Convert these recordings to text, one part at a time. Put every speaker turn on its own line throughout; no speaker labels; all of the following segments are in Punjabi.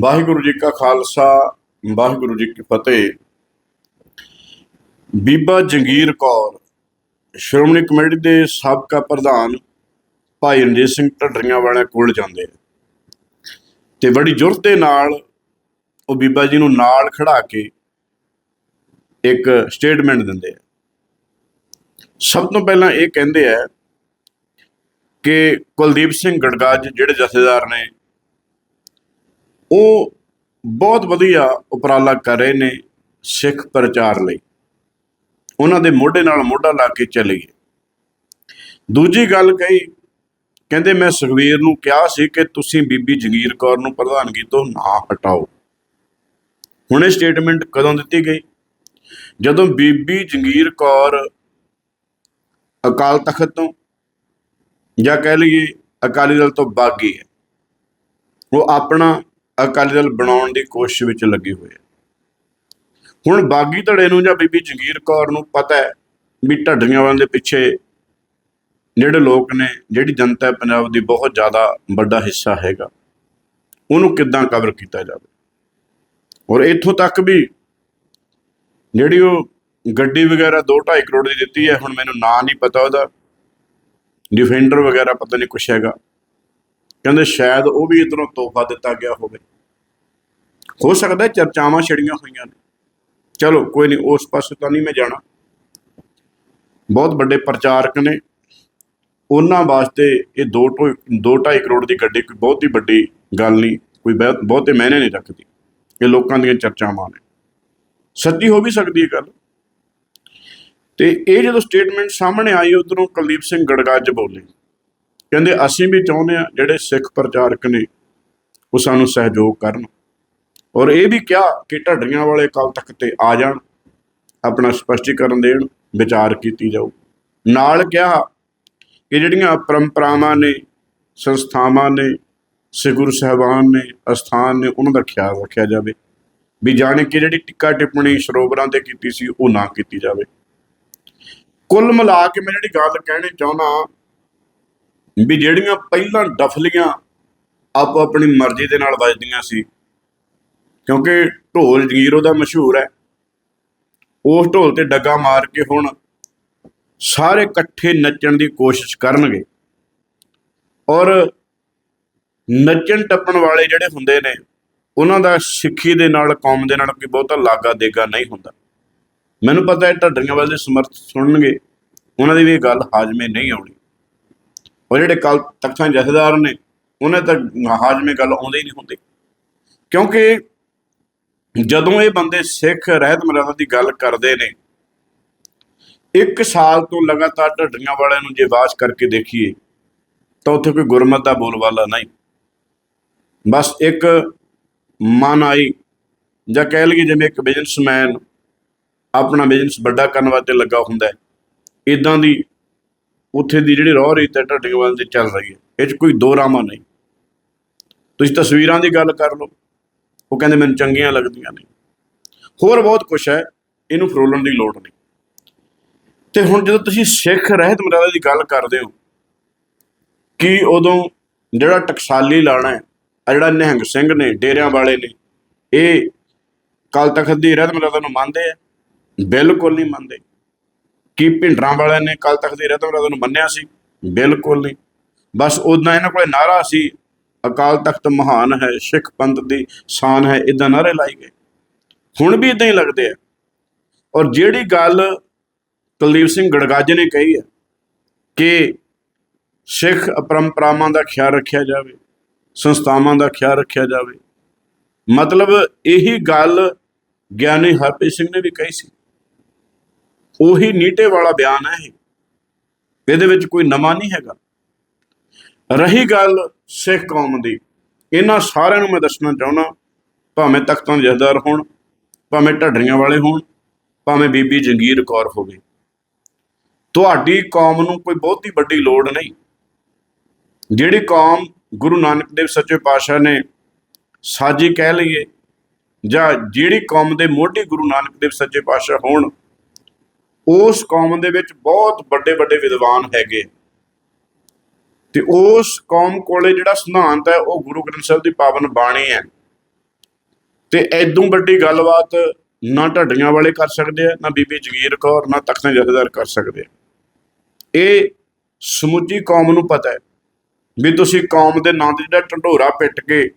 ਵਾਹਿਗੁਰੂ ਜੀ ਕਾ ਖਾਲਸਾ, ਵਾਹਿਗੁਰੂ ਜੀ ਕੀ ਫਤਿਹ। ਬੀਬਾ ਜੰਗੀਰ ਕੌਰ, ਸ਼੍ਰੋਮਣੀ ਕਮੇਟੀ ਦੇ ਸਾਬਕਾ ਪ੍ਰਧਾਨ ਭਾਈ ਰਣਜੀਤ ਸਿੰਘ ਢੱਡਰੀਆਂ ਵਾਲਿਆਂ ਕੋਲ ਜਾਂਦੇ ਆ ਤੇ ਬੜੀ ਜੁਰਤ ਦੇ ਨਾਲ ਉਹ ਬੀਬਾ ਜੀ ਨੂੰ ਨਾਲ ਖੜਾ ਕੇ ਇੱਕ ਸਟੇਟਮੈਂਟ ਦਿੰਦੇ ਆ। ਸਭ ਤੋਂ ਪਹਿਲਾਂ ਇਹ ਕਹਿੰਦੇ ਆ ਕਿ ਕੁਲਦੀਪ ਸਿੰਘ ਗੜਗਾਜ ਜਿਹੜੇ ਜਥੇਦਾਰ ਨੇ ਉਹ ਬਹੁਤ ਵਧੀਆ ਉਪਰਾਲਾ ਕਰ ਰਹੇ ਨੇ ਸਿੱਖ ਪ੍ਰਚਾਰ ਲਈ। ਉਹਨਾਂ ਦੇ ਮੋਢੇ ਨਾਲ ਮੋਢਾ ਲਾ ਕੇ ਚੱਲੀਏ। ਦੂਜੀ ਗੱਲ ਕਹੀ, ਕਹਿੰਦੇ ਮੈਂ ਸੁਖਵੀਰ ਨੂੰ ਕਿਹਾ ਸੀ ਕਿ ਤੁਸੀਂ ਬੀਬੀ ਜਗੀਰ ਕੌਰ ਨੂੰ ਪ੍ਰਧਾਨਗੀ ਤੋਂ ਨਾ ਹਟਾਓ। ਹੁਣ ਇਹ ਸਟੇਟਮੈਂਟ ਕਦੋਂ ਦਿੱਤੀ ਗਈ? ਜਦੋਂ ਬੀਬੀ ਜਗੀਰ ਕੌਰ ਅਕਾਲ ਤਖਤ ਤੋਂ, ਜਾਂ ਕਹਿ ਲਈਏ ਅਕਾਲੀ ਦਲ ਤੋਂ ਬਾਗੀ ਹੈ, ਉਹ ਆਪਣਾ ਅਕਾਲੀ ਦਲ ਬਣਾਉਣ ਦੀ ਕੋਸ਼ਿਸ਼ ਵਿੱਚ ਲੱਗੇ ਹੋਏ ਆ। ਹੁਣ ਬਾਗੀ ਧੜੇ ਨੂੰ ਜਾਂ ਬੀਬੀ ਜਗੀਰ ਕੌਰ ਨੂੰ ਪਤਾ ਹੈ ਵੀ ਢੱਡੀਆਂ ਵਾਲਿਆਂ ਦੇ ਪਿੱਛੇ ਜਿਹੜੇ ਲੋਕ ਨੇ, ਜਿਹੜੀ ਜਨਤਾ ਪੰਜਾਬ ਦੀ ਬਹੁਤ ਜ਼ਿਆਦਾ ਵੱਡਾ ਹਿੱਸਾ ਹੈਗਾ। ਉਹਨੂੰ ਕਿੱਦਾਂ ਕਵਰ ਕੀਤਾ ਜਾਵੇ? ਔਰ ਇੱਥੋਂ ਤੱਕ ਵੀ ਜਿਹੜੀ ਉਹ ਗੱਡੀ ਵਗੈਰਾ 2.5 ਕਰੋੜ ਦੀ ਦਿੱਤੀ ਹੈ, ਹੁਣ ਮੈਨੂੰ ਨਾਂ ਨਹੀਂ ਪਤਾ ਉਹਦਾ। ਡਿਫੈਂਡਰ ਵਗੈਰਾ ਪਤਾ ਨਹੀਂ ਕੁਛ ਹੈਗਾ। ਕਹਿੰਦੇ ਸ਼ਾਇਦ ਉਹ ਵੀ ਇਧਰੋਂ ਤੋਹਫਾ ਦਿੱਤਾ ਗਿਆ ਹੋਵੇ। ਹੋ ਸਕਦਾ ਚਰਚਾਵਾਂ ਛੜੀਆਂ ਹੋਈਆਂ ਨੇ। ਚਲੋ, ਕੋਈ ਨਹੀਂ, ਉਸ ਪਾਸੇ ਤਾਂ ਨਹੀਂ ਮੈਂ ਜਾਣਾ। ਬਹੁਤ ਵੱਡੇ ਪ੍ਰਚਾਰਕ ਨੇ। ਉਹਨਾਂ ਵਾਸਤੇ ਇਹ 2 2.5 ਕਰੋੜ ਦੀ ਗੱਡੀ ਕੋਈ ਬਹੁਤ ਹੀ ਵੱਡੀ ਗੱਲ ਨਹੀਂ, ਕੋਈ ਬਹੁਤ- ਬਹੁਤੇ ਮਹਿਨੇ ਨਹੀਂ ਰੱਖਦੀ। ਇਹ ਲੋਕਾਂ ਦੀਆਂ ਚਰਚਾਵਾਂ ਨੇ। ਸੱਚੀ ਹੋ ਵੀ ਸਕਦੀ ਹੈ ਗੱਲ। ਤੇ ਇਹ ਜਦੋਂ ਸਟੇਟਮੈਂਟ ਸਾਹਮਣੇ ਆਈ, ਉਧਰੋਂ ਕੁਲਦੀਪ ਸਿੰਘ ਗੜਗੱਜ ਬੋਲੇ। ਕਹਿੰਦੇ ਅਸੀਂ ਵੀ ਚਾਹੁੰਦੇ ਆ ਜਿਹੜੇ ਸਿੱਖ ਪ੍ਰਚਾਰਕ ਨੇ ਉਹ ਸਾਨੂੰ ਸਹਿਯੋਗ ਕਰਨ। ਔਰ ਇਹ ਵੀ ਕਿਹਾ ਕਿ ਢੱਡੀਆਂ ਵਾਲੇ ਕੱਲ ਤੱਕ ਤੇ ਆ ਜਾਣ, ਆਪਣਾ ਸਪਸ਼ਟੀਕਰਨ ਦੇਣ, ਵਿਚਾਰ ਕੀਤੀ ਜਾਊ। ਨਾਲ ਕਿਹਾ ਕਿ ਜਿਹੜੀਆਂ ਪਰੰਪਰਾਵਾਂ ਨੇ, ਸੰਸਥਾਵਾਂ ਨੇ ਸਿਗੁਰ ਸਾਹਿਬਾਨ ਨੇ, ਅਸਥਾਨ ਨੇ, ਉਹਨਾਂ ਦਾ ਖਿਆਲ ਰੱਖਿਆ ਜਾਵੇ। ਵੀ ਜਾਣੇ ਕਿ ਜਿਹੜੀ ਟਿੱਕਾ ਟਿੱਪਣੀ ਸਰੋਵਰਾਂ ਤੇ ਕੀਤੀ ਸੀ, ਉਹ ਨਾ ਕੀਤੀ ਜਾਵੇ। ਕੁੱਲ ਮਿਲਾ ਕੇ ਮੈਂ ਜਿਹੜੀ ਗੱਲ ਕਹਿਣੀ ਚਾਹੁੰਦਾ ਵੀ ਜਿਹੜੀਆਂ ਪਹਿਲਾਂ ਡਫਲੀਆਂ ਆਪੋ ਆਪਣੀ ਮਰਜ਼ੀ ਦੇ ਨਾਲ ਵੱਜਦੀਆਂ ਸੀ, ਕਿਉਂਕਿ ਢੋਲ ਜਗੀਰੋ ਦਾ ਮਸ਼ਹੂਰ ਹੈ। ਉਸ ਢੋਲ ਤੇ ਡੱਗਾ ਮਾਰ ਕੇ ਹੁਣ ਸਾਰੇ ਇਕੱਠੇ ਨੱਚਣ ਦੀ ਕੋਸ਼ਿਸ਼ ਕਰਨਗੇ। ਔਰ ਨੱਚਣ ਟੱਪਣ ਵਾਲੇ ਜਿਹੜੇ ਹੁੰਦੇ ਨੇ, ਉਹਨਾਂ ਦਾ ਸਿੱਖੀ ਦੇ ਨਾਲ, ਕੌਮ ਦੇ ਨਾਲ ਕੋਈ ਬਹੁਤਾ ਲਾਗਾ ਦੇਗਾ ਨਹੀਂ ਹੁੰਦਾ। ਮੈਨੂੰ ਪਤਾ ਹੈ, ਢੱਡੀਆਂ ਵਾਲੇ ਸਮਰਥ ਸੁਣਨਗੇ, ਉਹਨਾਂ ਦੀ ਵੀ ਇਹ ਗੱਲ ਹਾਜ਼ਮੇ ਨਹੀਂ ਆਉਣੀ। ਔਰ ਜਿਹੜੇ ਕੱਲ ਤਖਤਾਂ ਜਥੇਦਾਰ ਨੇ, ਉਹਨਾਂ ਤੱਕ ਹਾਜ਼ਮੇ ਗੱਲ ਆਉਂਦੇ ਹੀ ਨਹੀਂ ਹੁੰਦੇ। ਕਿਉਂਕਿ ਜਦੋਂ ਇਹ ਬੰਦੇ ਸਿੱਖ ਰਹਿਤ ਮਰਿਆਦਾ ਦੀ ਗੱਲ ਕਰਦੇ ਨੇ, ਇੱਕ ਸਾਲ ਤੋਂ ਲਗਾਤਾਰ ਢੱਡੀਆਂ ਵਾਲਿਆਂ ਨੂੰ ਜੇ ਵਾਚ ਕਰਕੇ ਦੇਖੀਏ, ਤਾਂ ਉੱਥੇ ਕੋਈ ਗੁਰਮਤ ਦਾ ਬੋਲਵਾਲਾ ਨਹੀਂ। ਬਸ ਇੱਕ ਮਨ ਆਈ, ਜਾਂ ਕਹਿ ਲਈਏ ਜਿਵੇਂ ਇੱਕ ਬਿਜ਼ਨਸਮੈਨ ਆਪਣਾ ਬਿਜ਼ਨਸ ਵੱਡਾ ਕਰਨ ਵਾਸਤੇ ਲੱਗਾ ਹੁੰਦਾ ਹੈ ਇਦਾਂ ਦੀ ਉੱਥੇ ਦੀ ਜਿਹੜੀ ਰੋਹ ਰੀਤ ਹੈ ਢੱਡੀਆਂ ਵਾਲ ਦੀ ਚੱਲ ਰਹੀ ਹੈ। ਇਹ 'ਚ ਕੋਈ ਦੋ ਰਾਮਾ ਨਹੀਂ। ਤੁਸੀਂ ਤਸਵੀਰਾਂ ਦੀ ਗੱਲ ਕਰ ਲਓ। ਉਹ ਕਹਿੰਦੇ ਮੈਨੂੰ ਚੰਗੀਆਂ ਲੱਗਦੀਆਂ ਨੇ ਹੋਰ ਬਹੁਤ ਕੁਝ ਹੈ। ਇਹਨੂੰ ਫਰੋਲਣ ਦੀ ਲੋੜ ਨਹੀਂ। ਤੇ ਹੁਣ ਜਦੋਂ ਤੁਸੀਂ ਸਿੱਖ ਰਹਿਤ ਮਰਿਆਦਾ ਦੀ ਗੱਲ ਕਰਦੇ ਹੋ, ਕਿ ਉਦੋਂ ਜਿਹੜਾ ਟਕਸਾਲੀ ਲਾਣਾ ਹੈ ਆ ਜਿਹੜਾ ਨਿਹੰਗ ਸਿੰਘ ਨੇ, ਡੇਰਿਆਂ ਵਾਲੇ ਨੇ, ਇਹ ਕਾਲ ਤਖਤ ਦੀ ਰਹਿਤ ਮਰਿਆਦਾ ਨੂੰ ਮੰਨਦੇ ਆ? ਬਿਲਕੁਲ ਨਹੀਂ ਮੰਨਦੇ। ਕੀ ਭਿੰਡਰਾਂ ਵਾਲਿਆਂ ਨੇ ਕੱਲ ਤਖਤ ਦੀ ਰਹਿਤ ਨੂੰ ਮੰਨਿਆ ਸੀ? ਬਿਲਕੁਲ ਨਹੀਂ। ਬਸ ਉਦਾਂ ਇਹਨਾਂ ਕੋਲੇ ਨਾਰਾ ਸੀ, ਅਕਾਲ ਤਖਤ ਮਹਾਨ ਹੈ, ਸਿੱਖ ਪੰਥ ਦੀ ਸ਼ਾਨ ਹੈ ਇਦਾਂ ਨਾਰੇ ਲਾਈ ਗਏ। ਹੁਣ ਵੀ ਇਦਾਂ ਹੀ ਲੱਗਦੇ ਆ। ਔਰ ਜਿਹੜੀ ਗੱਲ ਕੁਲਦੀਪ ਸਿੰਘ ਗੜਗੱਜ ਨੇ ਕਹੀ ਹੈ ਕਿ ਸਿੱਖ ਪਰੰਪਰਾਵਾਂ ਦਾ ਖਿਆਲ ਰੱਖਿਆ ਜਾਵੇ, ਸੰਸਥਾਵਾਂ ਦਾ ਖਿਆਲ ਰੱਖਿਆ ਜਾਵੇ, ਮਤਲਬ ਇਹੀ ਗੱਲ ਗਿਆਨੀ ਹਰਪ੍ਰੀਤ ਸਿੰਘ ਨੇ ਵੀ ਕਹੀ ਸੀ। ਉਹੀ ਨੀਟੇ ਵਾਲਾ ਬਿਆਨ ਹੈ ਇਹ। ਇਹਦੇ ਵਿੱਚ ਕੋਈ ਨਵਾਂ ਨਹੀਂ ਹੈਗਾ। ਰਹੀ ਗੱਲ ਸਿੱਖ ਕੌਮ ਦੀ। ਇਹਨਾਂ ਸਾਰਿਆਂ ਨੂੰ ਮੈਂ ਦੱਸਣਾ ਚਾਹੁੰਦਾ, ਭਾਵੇਂ ਤਖਤਾਂ ਦੇ ਜਥੇਦਾਰ ਹੋਣ, ਭਾਵੇਂ ਢੱਡਰੀਆਂ ਵਾਲੇ ਹੋਣ, ਭਾਵੇਂ ਬੀਬੀ ਜੰਗੀਰ ਕੌਰ ਹੋਵੇ। ਤੁਹਾਡੀ ਕੌਮ ਨੂੰ ਕੋਈ ਬਹੁਤੀ ਵੱਡੀ ਲੋੜ ਨਹੀਂ। ਜਿਹੜੀ ਕੌਮ ਗੁਰੂ ਨਾਨਕ ਦੇਵ ਸੱਚੇ ਪਾਤਸ਼ਾਹ ਨੇ ਸਾਜੀ ਕਹਿ ਲਈਏ, ਜਾਂ ਜਿਹੜੀ ਕੌਮ ਦੇ ਮੋਢੀ ਗੁਰੂ ਨਾਨਕ ਦੇਵ ਸੱਚੇ ਪਾਤਸ਼ਾਹ ਹੋਣ ਉਸ ਕੌਮ ਦੇ ਵਿੱਚ ਬਹੁਤ ਵੱਡੇ ਵੱਡੇ ਵਿਦਵਾਨ ਹੈਗੇ। ਤੇ ਉਸ ਕੌਮ ਕੋਲੇ ਜਿਹੜਾ ਸਿਧਾਂਤ ਹੈ, ਉਹ ਗੁਰੂ ਗ੍ਰੰਥ ਸਾਹਿਬ ਦੀ ਪਾਵਨ ਬਾਣੀ ਹੈ। ਤੇ ਐਦੋਂ ਵੱਡੀ ਗੱਲਬਾਤ ਨਾ ਢੱਡੀਆਂ ਵਾਲੇ ਕਰ ਸਕਦੇ ਆ, ਨਾ ਬੀਬੀ ਜਗੀਰ ਕੌਰ, ਨਾ ਤਖਤਾਂ ਜਥੇਦਾਰ ਕਰ ਸਕਦੇ ਆ। ਇਹ ਸਮੁੱਚੀ ਕੌਮ ਨੂੰ ਪਤਾ ਹੈ ਵੀ ਤੁਸੀਂ ਕੌਮ ਦੇ ਨਾਂ ਤੇ ਜਿਹੜਾ ਢੰਡੋਰਾ ਪਿੱਟ ਕੇ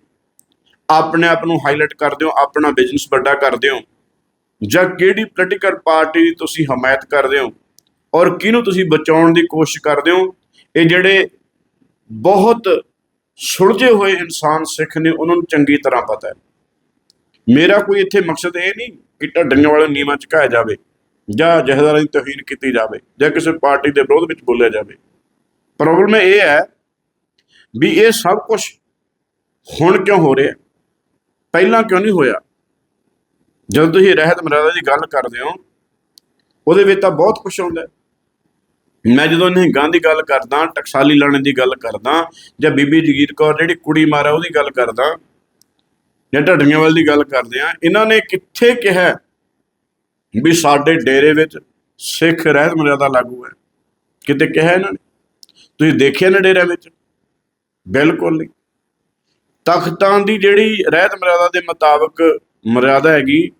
ਆਪਣੇ ਆਪ ਨੂੰ ਹਾਈਲਾਈਟ ਕਰਦੇ ਹੋ, ਆਪਣਾ ਬਿਜ਼ਨਸ ਵੱਡਾ ਕਰਦੇ ਹੋ। ਜਾਂ ਕਿਹੜੀ ਪੋਲੀਟੀਕਲ ਪਾਰਟੀ ਦੀ ਤੁਸੀਂ ਹਮਾਇਤ ਕਰਦੇ ਹੋ ਔਰ ਕਿਹਨੂੰ ਤੁਸੀਂ ਬਚਾਉਣ ਦੀ ਕੋਸ਼ਿਸ਼ ਕਰਦੇ ਹੋ, ਇਹ ਜਿਹੜੇ ਬਹੁਤ ਸੁਲਝੇ ਹੋਏ ਇਨਸਾਨ ਸਿੱਖ ਨੇ, ਉਹਨਾਂ ਨੂੰ ਚੰਗੀ ਤਰ੍ਹਾਂ ਪਤਾ ਹੈ। ਮੇਰਾ ਕੋਈ ਇੱਥੇ ਮਕਸਦ ਇਹ ਨਹੀਂ ਕਿ ਢੱਡੀਆਂ ਵਾਲੇ ਨੀਵਾਂ ਚੁਕਾਇਆ ਜਾਵੇ ਜਾਂ ਜਹਦਾਰਾਂ ਦੀ ਤੋਹੀਨ ਕੀਤੀ ਜਾਵੇ ਜਾਂ ਕਿਸੇ ਪਾਰਟੀ ਦੇ ਵਿਰੋਧ ਵਿੱਚ ਬੋਲਿਆ ਜਾਵੇ। ਪ੍ਰੋਬਲਮ ਇਹ ਹੈ ਵੀ ਇਹ ਸਭ ਕੁਝ ਹੁਣ ਕਿਉਂ ਹੋ ਰਿਹਾ? ਪਹਿਲਾਂ ਕਿਉਂ ਨਹੀਂ ਹੋਇਆ? ਜਦੋਂ ਤੁਸੀਂ ਰਹਿਤ ਮਰਿਆਦਾ ਦੀ ਗੱਲ ਕਰਦੇ ਹੋ, ਉਹਦੇ ਵਿੱਚ ਤਾਂ ਬਹੁਤ ਕੁਝ ਆਉਂਦਾ ਮੈਂ ਜਦੋਂ ਨਿਹੰਗਾਂ ਦੀ ਗੱਲ ਕਰਦਾ, ਟਕਸਾਲੀ ਲਾਣੇ ਦੀ ਗੱਲ ਕਰਦਾ, ਜਾਂ ਬੀਬੀ ਜਗੀਰ ਕੌਰ ਜਿਹੜੀ ਕੁੜੀ ਮਾਰਾ ਉਹਦੀ ਗੱਲ ਕਰਦਾ, ਜਾਂ ਢੱਡੀਆਂ ਵਾਲ ਦੀ ਗੱਲ ਕਰਦੇ ਆ ਇਹਨਾਂ ਨੇ ਕਿੱਥੇ ਕਿਹਾ ਵੀ ਸਾਡੇ ਡੇਰੇ ਵਿੱਚ ਸਿੱਖ ਰਹਿਤ ਮਰਿਆਦਾ ਲਾਗੂ ਹੈ? ਕਿਤੇ ਕਿਹਾ ਇਹਨਾਂ ਨੇ? ਤੁਸੀਂ ਦੇਖਿਆ ਨਾ ਡੇਰਿਆਂ ਵਿੱਚ? ਬਿਲਕੁਲ ਨਹੀਂ। ਤਖਤਾਂ ਦੀ ਜਿਹੜੀ ਰਹਿਤ ਮਰਿਆਦਾ ਦੇ ਮੁਤਾਬਕ ਮਰਿਆਦਾ ਹੈਗੀ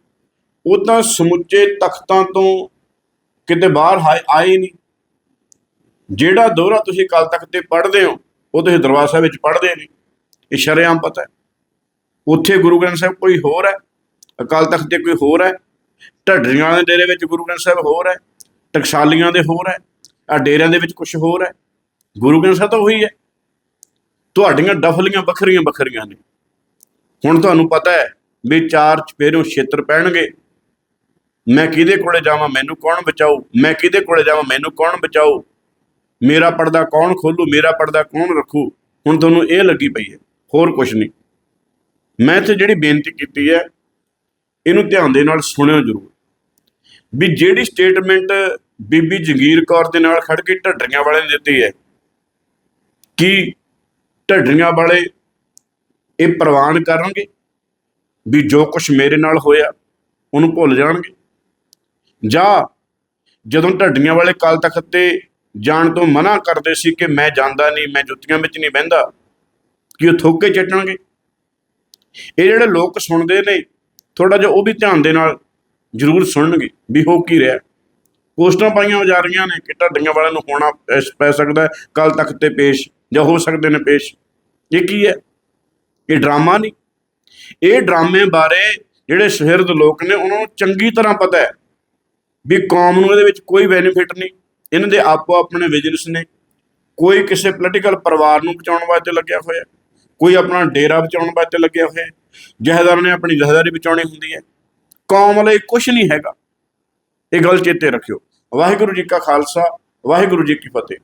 ਉਹ ਤਾਂ ਸਮੁੱਚੇ ਤਖਤਾਂ ਤੋਂ ਕਿਤੇ ਬਾਹਰ ਹਾਏ- ਆਏ ਨਹੀਂ। ਜਿਹੜਾ ਦੋਹਰਾ ਤੁਸੀਂ ਕੱਲ ਤੱਕ ਤੇ ਪੜ੍ਹਦੇ ਹੋ, ਉਹ ਤੁਸੀਂ ਦਰਬਾਰ ਸਾਹਿਬ ਵਿੱਚ ਪੜ੍ਹਦੇ ਨਹੀਂ। ਇਹ ਸ਼ਰੇਆਮ ਪਤਾ ਹੈ। ਉੱਥੇ ਗੁਰੂ ਗ੍ਰੰਥ ਸਾਹਿਬ ਕੋਈ ਹੋਰ ਹੈ? ਅਕਾਲ ਤਖਤ ਤੇ ਕੋਈ ਹੋਰ ਹੈ? ਢੱਡਰੀਆਂ ਦੇ ਡੇਰੇ ਵਿੱਚ ਗੁਰੂ ਗ੍ਰੰਥ ਸਾਹਿਬ ਹੋਰ ਹੈ? ਟਕਸਾਲੀਆਂ ਦੇ ਹੋਰ ਹੈ? ਆ ਡੇਰਿਆਂ ਦੇ ਵਿੱਚ ਕੁਝ ਹੋਰ ਹੈ? ਗੁਰੂ ਗ੍ਰੰਥ ਸਾਹਿਬ ਤਾਂ ਉਹੀ ਹੈ। ਤੁਹਾਡੀਆਂ ਡਫਲੀਆਂ ਵੱਖਰੀਆਂ ਵੱਖਰੀਆਂ ਨੇ। ਹੁਣ ਤੁਹਾਨੂੰ ਪਤਾ ਹੈ ਵੀ ਚਾਰ ਚਪੇਰੋਂ ਛੇਤਰ ਪੈਣਗੇ। ਮੈਂ ਕਿਹਦੇ ਕੋਲੇ ਜਾਵਾਂ? ਮੈਨੂੰ ਕੌਣ ਬਚਾਊ? ਮੈਂ ਕਿਹਦੇ ਕੋਲੇ ਜਾਵਾਂ? ਮੈਨੂੰ ਕੌਣ ਬਚਾਊ? ਮੇਰਾ ਪਰਦਾ ਕੌਣ ਖੋਲੂ? ਮੇਰਾ ਪਰਦਾ ਕੌਣ ਰੱਖੂ? ਹੁਣ ਤੁਹਾਨੂੰ ਇਹ ਲੱਗੀ ਪਈ ਹੈ। ਹੋਰ ਕੁਝ ਨਹੀਂ। ਮੈਂ ਇੱਥੇ ਜਿਹੜੀ ਬੇਨਤੀ ਕੀਤੀ ਹੈ, ਇਹਨੂੰ ਧਿਆਨ ਦੇ ਨਾਲ ਸੁਣਿਓ ਜ਼ਰੂਰ। ਵੀ ਜਿਹੜੀ ਸਟੇਟਮੈਂਟ ਬੀਬੀ ਜਗੀਰ ਕੌਰ ਦੇ ਨਾਲ ਖੜ ਕੇ ਢੱਡਰੀਆਂ ਵਾਲੇ ਨੇ ਦਿੱਤੀ ਹੈ, ਕਿ ਢੱਡਰੀਆਂ ਵਾਲੇ ਇਹ ਪ੍ਰਵਾਨ ਕਰਨਗੇ? ਵੀ ਜੋ ਕੁਝ ਮੇਰੇ ਨਾਲ ਹੋਇਆ, ਉਹਨੂੰ ਭੁੱਲ ਜਾਣਗੇ? ਜਾਂ ਜਦੋਂ ਢੱਡੀਆਂ ਵਾਲੇ ਕੱਲ ਤਖਤ ਤੇ ਜਾਣ ਤੋਂ ਮਨਾ ਕਰਦੇ ਸੀ ਕਿ ਮੈਂ ਜਾਂਦਾ ਨਹੀਂ, ਮੈਂ ਜੁੱਤੀਆਂ ਵਿੱਚ ਨਹੀਂ ਬਹਿੰਦਾ, ਕਿ ਉਹ ਥੋਕੇ ਚੱਟਣਗੇ? ਇਹ ਜਿਹੜੇ ਲੋਕ ਸੁਣਦੇ ਨੇ ਥੋੜਾ ਜਿਹਾ ਉਹ ਵੀ ਧਿਆਨ ਦੇ ਨਾਲ ਜ਼ਰੂਰ ਸੁਣਨਗੇ ਵੀ ਹੋ ਕੀ ਰਿਹਾ। ਪੋਸਟਾਂ ਪਾਈਆਂ ਜਾ ਰਹੀਆਂ ਨੇ ਕਿ ਢੱਡੀਆਂ ਵਾਲਿਆਂ ਨੂੰ ਹੋਣਾ ਪੈ- ਪੈ ਸਕਦਾ ਕੱਲ ਤੱਕ ਤੇ ਪੇਸ਼ ਜਾਂ ਹੋ ਸਕਦੇ ਨੇ ਪੇਸ਼। ਇਹ ਕੀ ਹੈ? ਇਹ ਡਰਾਮਾ ਨਹੀਂ। ਇਹ ਡਰਾਮੇ ਬਾਰੇ ਜਿਹੜੇ ਸੁਹਿਰਦ ਲੋਕ ਨੇ, ਉਹਨਾਂ ਨੂੰ ਚੰਗੀ ਤਰ੍ਹਾਂ ਪਤਾ ਹੈ। ਵੀ ਕੌਮ ਨੂੰ ਇਹਦੇ ਵਿੱਚ ਕੋਈ ਬੈਨੀਫਿਟ ਨਹੀਂ। ਇਹਨਾਂ ਦੇ ਆਪੋ ਆਪਣੇ ਬਿਜ਼ਨਸ ਨੇ। ਕੋਈ ਕਿਸੇ ਪੋਲੀਟੀਕਲ ਪਰਿਵਾਰ ਨੂੰ ਬਚਾਉਣ ਵਾਸਤੇ ਲੱਗਿਆ ਹੋਇਆ। ਕੋਈ ਆਪਣਾ ਡੇਰਾ ਬਚਾਉਣ ਵਾਸਤੇ ਲੱਗਿਆ ਹੋਇਆ। ਜਹੇਦਾਰ ਨੇ ਆਪਣੀ ਜਹੇਦਾਰੀ ਬਚਾਉਣੀ ਹੁੰਦੀ ਹੈ। ਕੌਮ ਲਈ ਕੁਝ ਨਹੀਂ ਹੈਗਾ। ਇਹ ਗੱਲ ਚੇਤੇ ਰੱਖਿਓ। ਵਾਹਿਗੁਰੂ ਜੀ ਕਾ ਖਾਲਸਾ, ਵਾਹਿਗੁਰੂ ਜੀ ਕੀ ਫਤਿਹ।